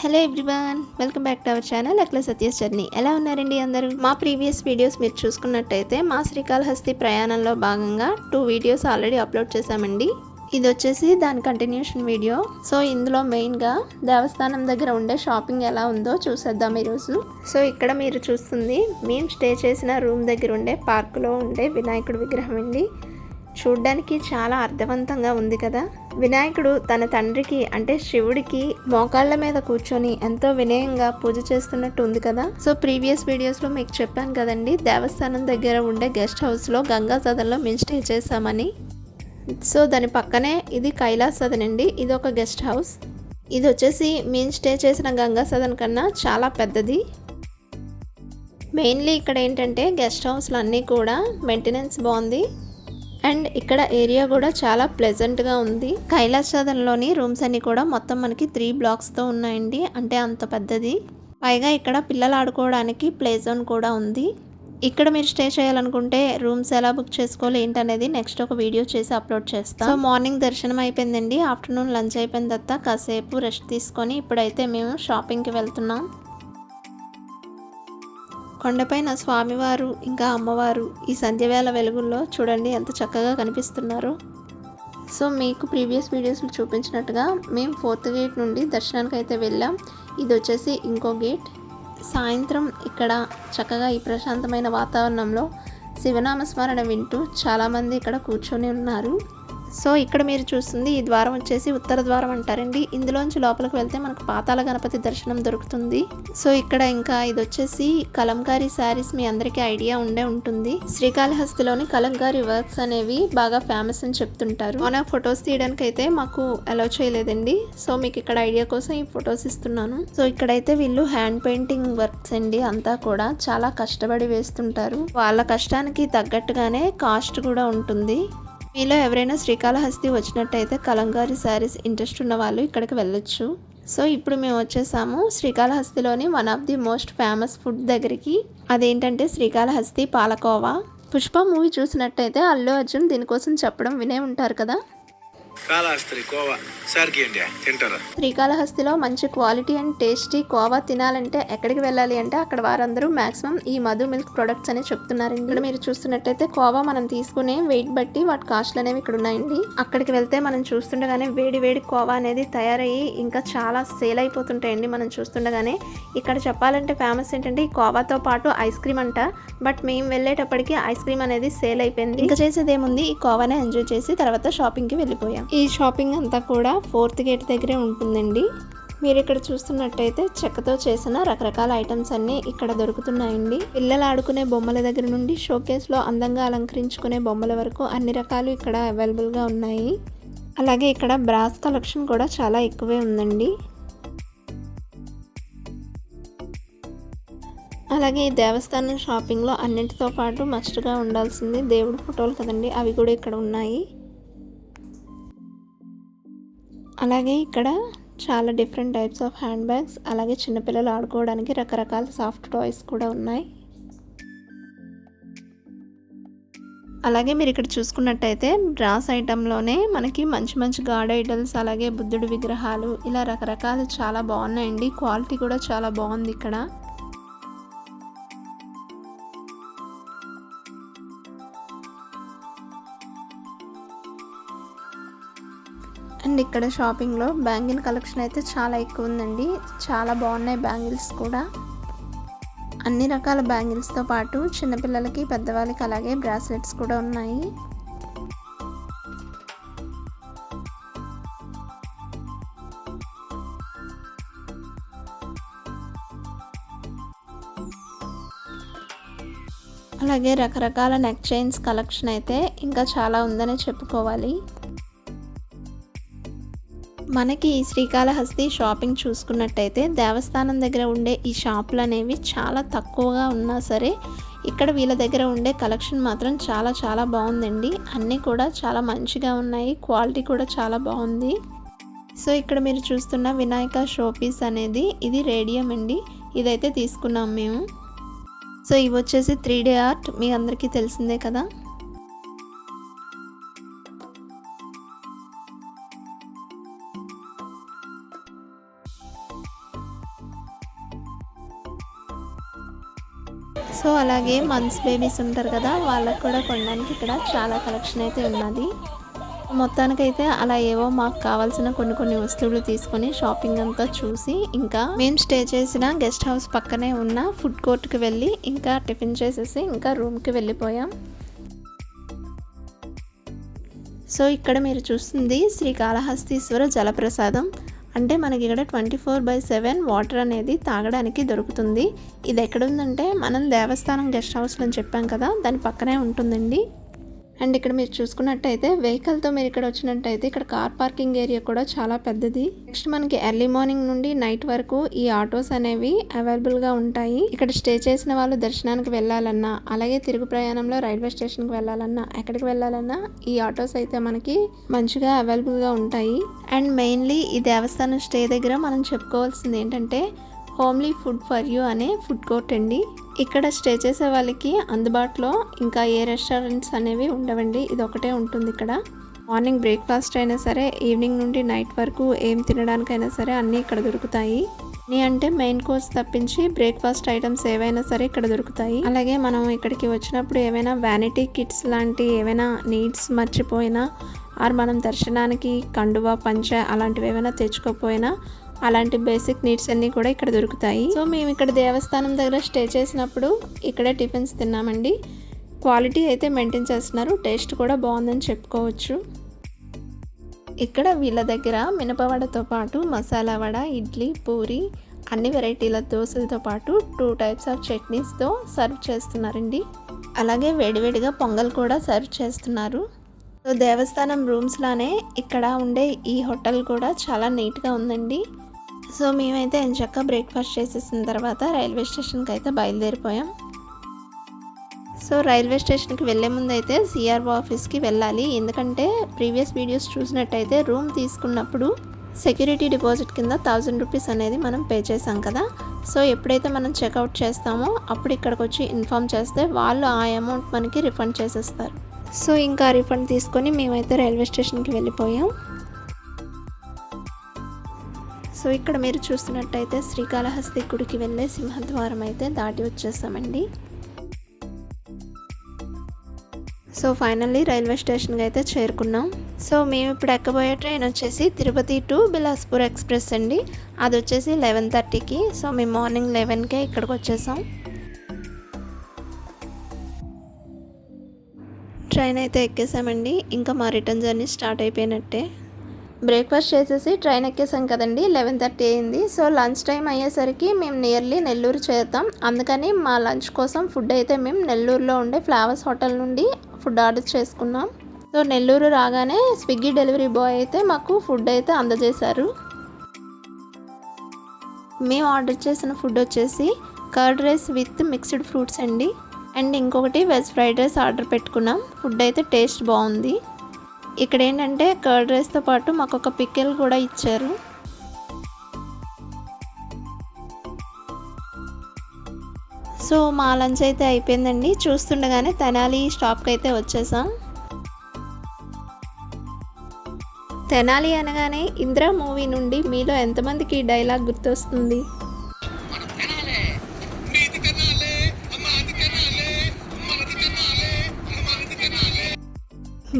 Hello everyone welcome back to our channel Atla Satya's journey. ఎలా ఉన్నారండి అందరూ? మా ప్రీవియస్ వీడియోస్ మీరు చూసుకున్నట్టయితే మా శ్రీకాళహస్తి ప్రయాణంలో భాగంగా టూ వీడియోస్ ఆల్రెడీ అప్లోడ్ చేశామండి. ఇది వచ్చేసి దాని కంటిన్యూషన్ వీడియో సో ఇందులో మెయిన్గా దేవస్థానం దగ్గర ఉండే షాపింగ్ ఎలా ఉందో చూసేద్దాం ఈరోజు. సో ఇక్కడ మీరు చూస్తుంది మేము స్టే చేసిన రూమ్ దగ్గర ఉండే పార్కులో ఉండే వినాయకుడి విగ్రహం అండి. చూడ్డానికి చాలా అర్థవంతంగా ఉంది కదా? వినాయకుడు తన తండ్రికి అంటే శివుడికి మోకాళ్ళ మీద కూర్చొని ఎంతో వినయంగా పూజ చేస్తున్నట్టు ఉంది కదా? సో ప్రీవియస్ వీడియోస్లో మీకు చెప్పాను కదండి దేవస్థానం దగ్గర ఉండే గెస్ట్ హౌస్లో గంగా సదన్లో మేము స్టే చేసామని సో దాని పక్కనే ఇది కైలాస్ సదన్ అండి ఇది ఒక గెస్ట్ హౌస్. ఇది వచ్చేసి మేము స్టే చేసిన గంగా సదన్ కన్నా చాలా పెద్దది. మెయిన్లీ ఇక్కడ ఏంటంటే గెస్ట్ హౌస్లు అన్నీ కూడా మెయింటెనెన్స్ బాగుంది. అండ్ ఇక్కడ ఏరియా కూడా చాలా ప్లెజెంట్గా ఉంది. కైలాసదంలోని రూమ్స్ అన్ని కూడా మొత్తం మనకి త్రీ బ్లాక్స్తో ఉన్నాయండి. అంటే అంత పెద్దది. పైగా ఇక్కడ పిల్లలు ఆడుకోవడానికి ప్లే జోన్ కూడా ఉంది. ఇక్కడ మీరు స్టే చేయాలనుకుంటే రూమ్స్ ఎలా బుక్ చేసుకోవాలి ఏంటనేది నెక్స్ట్ ఒక వీడియో చేసి అప్లోడ్ చేస్తాం. సో మార్నింగ్ దర్శనం అయిపోయిందండి. ఆఫ్టర్నూన్ లంచ్ అయిపోయిన తర్వాత కాసేపు రెస్ట్ తీసుకొని ఇప్పుడైతే మేము షాపింగ్కి వెళ్తున్నాం. కొండపైన స్వామివారు ఇంకా అమ్మవారు ఈ సంధ్యవేళ వెలుగుల్లో చూడండి ఎంత చక్కగా కనిపిస్తున్నారు. సో మీకు ప్రీవియస్ వీడియోస్లో చూపించినట్టుగా మేము ఫోర్త్ గేట్ నుండి దర్శనానికి అయితే వెళ్ళాం. ఇది వచ్చేసి ఇంకో గేట్. సాయంత్రం ఇక్కడ చక్కగా ఈ ప్రశాంతమైన వాతావరణంలో శివనామస్మరణ వింటూ చాలామంది ఇక్కడ కూర్చొని ఉన్నారు. సో ఇక్కడ మీరు చూస్తుంది ఈ ద్వారం వచ్చేసి ఉత్తర ద్వారం అంటారండి. ఇందులోంచి లోపలికి వెళ్తే మనకు పాతాల గణపతి దర్శనం దొరుకుతుంది. సో ఇక్కడ ఇంకా ఇది వచ్చేసి కలంకారీ శారీస్ మీ అందరికీ ఐడియా ఉండే ఉంటుంది. శ్రీకాళహస్తిలోని కలంకారీ వర్క్స్ అనేవి బాగా ఫేమస్ అని చెప్తుంటారు. మన ఫొటోస్ తీయడానికి అయితే మాకు అలౌ చేయలేదండి. సో మీకు ఇక్కడ ఐడియా కోసం ఈ ఫొటోస్ ఇస్తున్నాను. సో ఇక్కడైతే వీళ్ళు హ్యాండ్ పెయింటింగ్ వర్క్స్ అండి అంతా కూడా. చాలా కష్టపడి వేస్తుంటారు. వాళ్ళ కష్టానికి తగ్గట్టుగానే కాస్ట్ కూడా ఉంటుంది. మీలో ఎవరైనా శ్రీకాళహస్తి వచ్చినట్టయితే కలంకారీ శారీస్ ఇంట్రెస్ట్ ఉన్న వాళ్ళు ఇక్కడికి వెళ్ళొచ్చు. సో ఇప్పుడు మేము వచ్చేసాము శ్రీకాళహస్తిలోని one of the most famous food దగ్గరికి. అదేంటంటే శ్రీకాళహస్తి పాలకోవా. పుష్ప మూవీ చూసినట్టయితే అల్లు అర్జున్ దీనికోసం చెప్పడం వినే ఉంటారు కదా. కాళహస్తి కోవా సార్కి ఏంటి? తింటారా? శ్రీకాళహస్తిలో మంచి క్వాలిటీ అండ్ టేస్టీ కోవా తినాలంటే ఎక్కడికి వెళ్ళాలి అంటే అక్కడ వారందరూ మాక్సిమం ఈ మధు మిల్క్ ప్రొడక్ట్స్ అనే చెప్తున్నారు ఇక్కడ మీరు చూస్తున్నట్టయితే కోవా మనం తీసుకునే వెయిట్ బట్టి వాటి కాస్ట్లు అనేవి ఇక్కడ ఉన్నాయండి. అక్కడికి వెళ్తే మనం చూస్తుండగానే వేడి వేడి కోవా అనేది తయారయ్యి ఇంకా చాలా సేల్ అయిపోతుంటాయండి మనం చూస్తుండగానే. ఇక్కడ చెప్పాలంటే ఫేమస్ ఏంటంటే ఈ కోవాతో పాటు ఐస్ క్రీమ్ అంట. బట్ మేము వెళ్ళేటప్పటికి ఐస్ క్రీమ్ అనేది సేల్ అయిపోయింది. ఇంకా చేసేది ఏముంది ఈ కోవానే ఎంజాయ్ చేసి తర్వాత షాపింగ్కి వెళ్ళిపోయాం. ఈ షాపింగ్ అంతా కూడా ఫోర్త్ గేట్ దగ్గరే ఉంటుందండి. మీరు ఇక్కడ చూస్తున్నట్టయితే చెక్కతో చేసిన రకరకాల ఐటమ్స్ అన్నీ ఇక్కడ దొరుకుతున్నాయండి. పిల్లలు ఆడుకునే బొమ్మల దగ్గర నుండి షోకేస్లో అందంగా అలంకరించుకునే బొమ్మల వరకు అన్ని రకాలు ఇక్కడ అవైలబుల్గా ఉన్నాయి. అలాగే ఇక్కడ బ్రాస్ కలెక్షన్ కూడా చాలా ఎక్కువే ఉందండి. అలాగే ఈ దేవస్థానం షాపింగ్లో అన్నింటితో పాటు మస్ట్గా ఉండాల్సింది దేవుడి ఫోటోలు కదండి. అవి కూడా ఇక్కడ ఉన్నాయి. అలాగే ఇక్కడ చాలా different types of hand bags అలాగే చిన్నపిల్లలు ఆడుకోవడానికి రకరకాల సాఫ్ట్ టాయ్స్ కూడా ఉన్నాయి. అలాగే మీరు ఇక్కడ చూసుకున్నట్టయితే బ్రాస్ ఐటెంలోనే మనకి మంచి మంచి గాడ్ ఐడల్స్ అలాగే బుద్ధుడి విగ్రహాలు ఇలా రకరకాలు చాలా బాగున్నాయండి. క్వాలిటీ కూడా చాలా బాగుంది ఇక్కడ. అండ్ ఇక్కడ షాపింగ్లో బ్యాంగిల్ కలెక్షన్ అయితే చాలా ఎక్కువ ఉందండి. చాలా బాగున్నాయి బ్యాంగిల్స్ కూడా. అన్ని రకాల బ్యాంగిల్స్తో పాటు చిన్నపిల్లలకి పెద్దవాళ్ళకి అలాగే బ్రాస్లెట్స్ కూడా ఉన్నాయి. అలాగే రకరకాల నెక్ చైన్స్ కలెక్షన్ అయితే ఇంకా చాలా ఉందనే చెప్పుకోవాలి. మనకి ఈ శ్రీకాళహస్తి షాపింగ్ చూసుకున్నట్టయితే దేవస్థానం దగ్గర ఉండే ఈ షాపులు అనేవి చాలా తక్కువగా ఉన్నా సరే ఇక్కడ వీళ్ళ దగ్గర ఉండే కలెక్షన్ మాత్రం చాలా చాలా బాగుందండి. అన్నీ కూడా చాలా మంచిగా ఉన్నాయి. క్వాలిటీ కూడా చాలా బాగుంది. సో ఇక్కడ మీరు చూస్తున్న వినాయక షోపీస్ అనేది ఇది రేడియం అండి. ఇదైతే తీసుకున్నాం మేము. సో ఇవి వచ్చేసి త్రీ డే ఆర్ట్ మీ అందరికీ తెలిసిందే కదా. సో అలాగే మంత్స్ బేబీస్ ఉంటారు కదా వాళ్ళకు కూడా కొనడానికి ఇక్కడ చాలా కలెక్షన్ అయితే ఉన్నది. మొత్తానికైతే అలా ఏవో మాకు కావాల్సిన కొన్ని కొన్ని వస్తువులు తీసుకొని షాపింగ్ అంతా చూసి ఇంకా మేము స్టే చేసిన గెస్ట్ హౌస్ పక్కనే ఉన్న ఫుడ్ కోర్ట్కి వెళ్ళి ఇంకా టిఫిన్ చేసేసి ఇంకా రూమ్కి వెళ్ళిపోయాం. సో ఇక్కడ మీరు చూస్తుంది శ్రీకాళహస్తీశ్వర జలప్రసాదం. అంటే మనకి ఇక్కడ twenty four by seven water అనేది తాగడానికి దొరుకుతుంది. ఇది ఎక్కడ ఉందంటే మనం దేవస్థానం గెస్ట్ హౌస్లో అని చెప్పాం కదా దాని పక్కనే ఉంటుందండి. అండ్ ఇక్కడ మీరు చూసుకున్నట్టయితే వెహికల్తో మీరు ఇక్కడ వచ్చినట్టయితే ఇక్కడ కార్ పార్కింగ్ ఏరియా కూడా చాలా పెద్దది. నెక్స్ట్ మనకి ఎర్లీ మార్నింగ్ నుండి నైట్ వరకు ఈ ఆటోస్ అనేవి అవైలబుల్గా ఉంటాయి. ఇక్కడ స్టే చేసిన వాళ్ళు దర్శనానికి వెళ్ళాలన్నా అలాగే తిరుగు ప్రయాణంలో రైల్వే స్టేషన్కి వెళ్ళాలన్నా ఎక్కడికి వెళ్ళాలన్నా ఈ ఆటోస్ అయితే మనకి మంచిగా అవైలబుల్గా ఉంటాయి. అండ్ మెయిన్లీ ఈ దేవస్థానం స్టే దగ్గర మనం చెప్పుకోవాల్సింది ఏంటంటే హోమ్లీ ఫుడ్ ఫర్ యూ అనే ఫుడ్ కోర్ట్ అండి. ఇక్కడ స్టే చేసే వాళ్ళకి అందుబాటులో ఇంకా ఏ రెస్టారెంట్స్ అనేవి ఉండవండి. ఇది ఒకటే ఉంటుంది ఇక్కడ. మార్నింగ్ బ్రేక్ఫాస్ట్ అయినా సరే ఈవినింగ్ నుండి నైట్ వరకు ఏం తినడానికైనా సరే అన్నీ ఇక్కడ దొరుకుతాయి. నీ అంటే మెయిన్ కోర్స్ తప్పించి బ్రేక్ఫాస్ట్ ఐటమ్స్ ఏవైనా సరే ఇక్కడ దొరుకుతాయి. అలాగే మనం ఇక్కడికి వచ్చినప్పుడు ఏవైనా వ్యానిటీ కిట్స్ లాంటి ఏవైనా నీడ్స్ మర్చిపోయినా ఆర్ మనం దర్శనానికి కండువా పంచ అలాంటివి ఏమైనా తెచ్చుకోకపోయినా అలాంటి బేసిక్ నీడ్స్ అన్నీ కూడా ఇక్కడ దొరుకుతాయి. సో మేము ఇక్కడ దేవస్థానం దగ్గర స్టే చేసినప్పుడు ఇక్కడే టిఫిన్స్ తిన్నామండి. క్వాలిటీ అయితే మెయింటైన్ చేస్తున్నారు. టేస్ట్ కూడా బాగుందని చెప్పుకోవచ్చు. ఇక్కడ వీళ్ళ దగ్గర మినపవడతో పాటు మసాలా వడ ఇడ్లీ పూరి అన్ని వెరైటీల దోశలతో పాటు టూ టైప్స్ ఆఫ్ చట్నీస్తో సర్వ్ చేస్తున్నారండి. అలాగే వేడివేడిగా పొంగల్ కూడా సర్వ్ చేస్తున్నారు. సో దేవస్థానం రూమ్స్లానే ఇక్కడ ఉండే ఈ హోటల్ కూడా చాలా నీట్గా ఉందండి. సో మేమైతే ఎంచక్క బ్రేక్ఫాస్ట్ చేసేసిన తర్వాత రైల్వే స్టేషన్కి అయితే బయలుదేరిపోయాం. సో రైల్వే స్టేషన్కి వెళ్ళే ముందు అయితే సిఆర్ఓ ఆఫీస్కి వెళ్ళాలి. ఎందుకంటే ప్రీవియస్ వీడియోస్ చూసినట్టయితే రూమ్ తీసుకున్నప్పుడు సెక్యూరిటీ డిపాజిట్ కింద థౌజండ్ రూపీస్ అనేది మనం పే చేసాం కదా. సో ఎప్పుడైతే మనం చెక్అవుట్ చేస్తామో అప్పుడు ఇక్కడికి వచ్చి ఇన్ఫామ్ చేస్తే వాళ్ళు ఆ అమౌంట్ మనకి రిఫండ్ చేసేస్తారు. సో ఇంకా రిఫండ్ తీసుకొని మేమైతే రైల్వే స్టేషన్కి వెళ్ళిపోయాం. సో ఇక్కడ మీరు చూస్తున్నట్టయితే శ్రీకాళహస్తి గుడికి వెళ్ళే సింహద్వారం అయితే దాటి వచ్చేసామండి సో ఫైనల్లీ రైల్వే స్టేషన్కి అయితే చేరుకున్నాం. సో మేము ఇప్పుడు ఎక్కబోయే ట్రైన్ వచ్చేసి తిరుపతి టు బిలాస్పూర్ ఎక్స్ప్రెస్ అండి. అది వచ్చేసి లెవెన్ థర్టీకి. సో మేము మార్నింగ్ లెవెన్కే ఇక్కడికి వచ్చేసాం. ట్రైన్ అయితే ఎక్కేసామండి. ఇంకా మా రిటర్న్ జర్నీ స్టార్ట్ అయిపోయినట్టే. బ్రేక్ఫాస్ట్ చేసేసి ట్రైన్ ఎక్కేసాం కదండి లెవెన్ థర్టీ అయింది. సో లంచ్ టైం అయ్యేసరికి మేము నియర్లీ నెల్లూరు చేరుతాం. అందుకని మా లంచ్ కోసం ఫుడ్ అయితే మేము నెల్లూరులో ఉండే ఫ్లవర్స్ హోటల్ నుండి ఫుడ్ ఆర్డర్ చేసుకున్నాం. సో నెల్లూరు రాగానే స్విగ్గీ డెలివరీ బాయ్ అయితే మాకు ఫుడ్ అయితే అందజేశారు. మేము ఆర్డర్ చేసిన ఫుడ్ వచ్చేసి curd rice with mixed fruits అండి. అండ్ ఇంకొకటి వెజ్ ఫ్రైడ్ రైస్ ఆర్డర్ పెట్టుకున్నాం. ఫుడ్ అయితే టేస్ట్ బాగుంది. ఇక్కడ ఏంటంటే కర్డ్ రైస్తో పాటు మాకు ఒక పిక్కెల్ కూడా ఇచ్చారు. సో మా లంచ్ అయితే అయిపోయిందండి. చూస్తుండగానే తెనాలి స్టాప్కి అయితే వచ్చేసాం. తెనాలి అనగానే ఇంద్ర మూవీ నుండి మీలో ఎంతమందికి డైలాగ్ గుర్తొస్తుంది?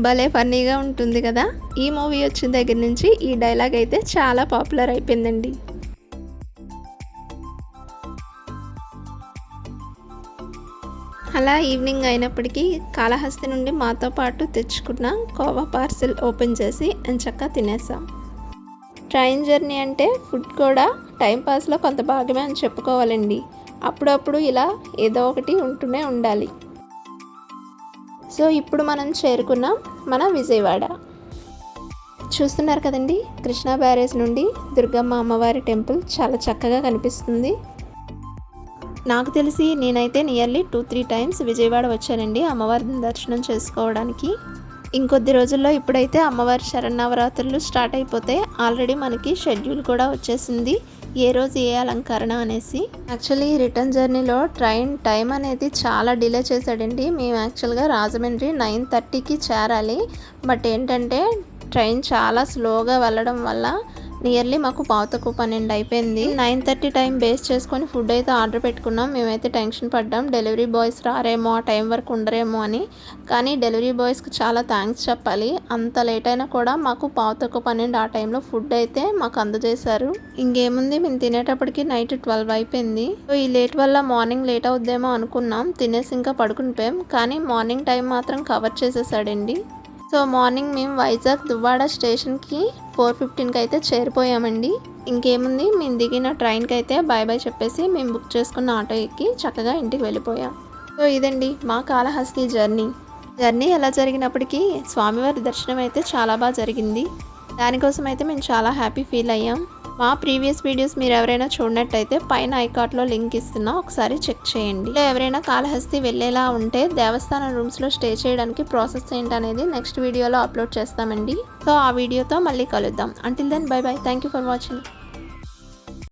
భలే ఫన్నీగా ఉంటుంది కదా. ఈ మూవీ వచ్చిన దగ్గర నుంచి ఈ డైలాగ్ అయితే చాలా పాపులర్ అయిపోయిందండి. అలా ఈవినింగ్ అయినప్పటికీ కాళహస్తి నుండి మాతో పాటు తెచ్చుకున్న కోవా పార్సిల్ ఓపెన్ చేసి ఎంచక్క తినేసాం. ట్రైన్ జర్నీ అంటే ఫుడ్ కూడా టైంపాస్లో కొంత భాగమే అని చెప్పుకోవాలండి. అప్పుడప్పుడు ఇలా ఏదో ఒకటి ఉంటూనే ఉండాలి. సో ఇప్పుడు మనం చేరుకున్నాం మన విజయవాడ. చూస్తున్నారు కదండి కృష్ణా బ్యారేజ్ నుండి దుర్గమ్మ అమ్మవారి టెంపుల్ చాలా చక్కగా కనిపిస్తుంది. నాకు తెలిసి నేనైతే nearly two three times Vijayawada వచ్చానండి అమ్మవారిని దర్శనం చేసుకోవడానికి. ఇంకొద్ది రోజుల్లో ఇప్పుడైతే అమ్మవారి శరన్నవరాత్రులు స్టార్ట్ అయిపోతే ఆల్రెడీ మనకి షెడ్యూల్ కూడా వచ్చేసింది. ఏ రోజు ఏ అలంకరణ అనేసి. యాక్చువల్లీ రిటర్న్ జర్నీలో ట్రైన్ టైం అనేది చాలా డిలే చేశాడండి. మేము యాక్చువల్గా రాజమండ్రి నైన్ థర్టీకి చేరాలి. బట్ ఏంటంటే ట్రైన్ చాలా స్లోగా వెళ్ళడం వల్ల నియర్లీ మాకు పావుతకు పన్నెండు అయిపోయింది. నైన్ థర్టీ టైం బేస్ చేసుకొని ఫుడ్ అయితే ఆర్డర్ పెట్టుకున్నాం. మేమైతే టెన్షన్ పడ్డాం. డెలివరీ బాయ్స్ రారేమో ఆ టైం వరకు ఉండరేమో అని. కానీ డెలివరీ బాయ్స్కి చాలా థ్యాంక్స్ చెప్పాలి. అంత లేట్ అయినా కూడా మాకు పావుతకు పన్నెండు ఆ టైంలో ఫుడ్ అయితే మాకు అందజేశారు. ఇంకేముంది? మేము తినేటప్పటికి నైట్ ట్వెల్వ్ అయిపోయింది. సో ఈ లేట్ వల్ల మార్నింగ్ లేట్ అవుద్దేమో అనుకున్నాం. తినేసి ఇంకా పడుకునిపోయాం కానీ మార్నింగ్ టైం మాత్రం కవర్ చేసేసాడండి. సో మార్నింగ్ మేము వైజాగ్ దువ్వాడ స్టేషన్కి ఫోర్ ఫిఫ్టీన్కి అయితే చేరిపోయామండి. ఇంకేముంది మేము దిగిన ట్రైన్కి అయితే బాయ్ బాయ్ చెప్పేసి మేము బుక్ చేసుకున్న ఆటో ఎక్కి చక్కగా ఇంటికి వెళ్ళిపోయాం. సో ఇదండి మా కాళహస్తి జర్నీ. జర్నీ ఎలా జరిగినప్పటికీ స్వామివారి దర్శనం అయితే చాలా బాగా జరిగింది. దానికోసం అయితే మేము చాలా హ్యాపీ ఫీల్ అయ్యాం. మా ప్రీవియస్ వీడియోస్ మీరు ఎవరైనా చూడనట్టయితే పైన ఐకార్ట్లో లింక్ ఇస్తున్నా ఒకసారి చెక్ చేయండి. ఇలా ఎవరైనా కాళహస్తి వెళ్ళేలా ఉంటే దేవస్థానం రూమ్స్లో స్టే చేయడానికి ప్రాసెస్ ఏంటనేది నెక్స్ట్ వీడియోలో అప్లోడ్ చేస్తామండి. సో ఆ వీడియోతో మళ్ళీ కలుద్దాం. Until then bye bye thank you for watching